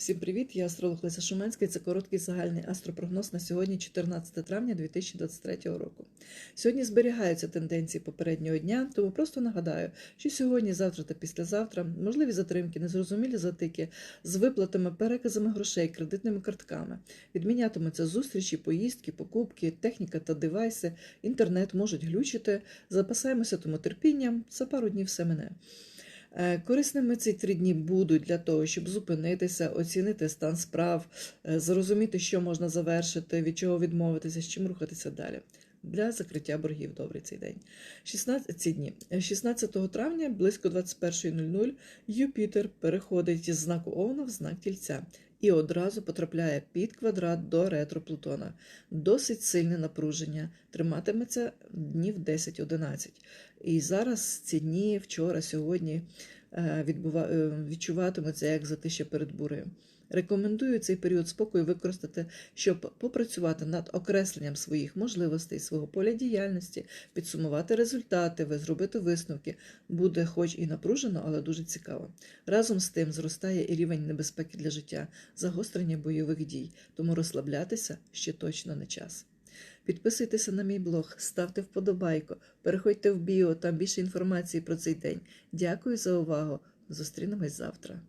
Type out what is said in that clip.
Всім привіт! Я астролог Леся Шуманська. і Це короткий загальний астропрогноз на сьогодні, 14 травня 2023 року. Сьогодні зберігаються тенденції попереднього дня, тому просто нагадаю, що сьогодні, завтра та післязавтра можливі затримки, незрозумілі затики з виплатами, переказами грошей, кредитними картками. Відмінятимуться зустрічі, поїздки, покупки, техніка та девайси, інтернет можуть глючити. Запасаємося тому терпінням. За пару днів все мене. Е, Корисними ці три дні будуть для того, щоб зупинитися, оцінити стан справ, е, зрозуміти, що можна завершити, від чого відмовитися, з чим рухатися далі. Для закриття боргів добрий цей день. 16 ці дні. Е, 16 травня близько 21.00 Юпітер переходить із знаку Овна в знак Тільця і одразу потрапляє під квадрат до ретро Плутона. Досить сильне напруження, триматиметься днів 10-11. І зараз ці дні, вчора, сьогодні е, відбува... е, як затища перед бурею. Рекомендую цей період спокою використати, щоб попрацювати над окресленням своїх можливостей, свого поля діяльності, підсумувати результати, ви зробити висновки. Буде хоч і напружено, але дуже цікаво. Разом з тим зростає і рівень небезпеки для життя, загострення бойових дій, тому розслаблятися ще точно не час. Підписуйтеся на мій блог, ставте вподобайку, переходьте в біо, там більше інформації про цей день. Дякую за увагу. Зустрінемось завтра.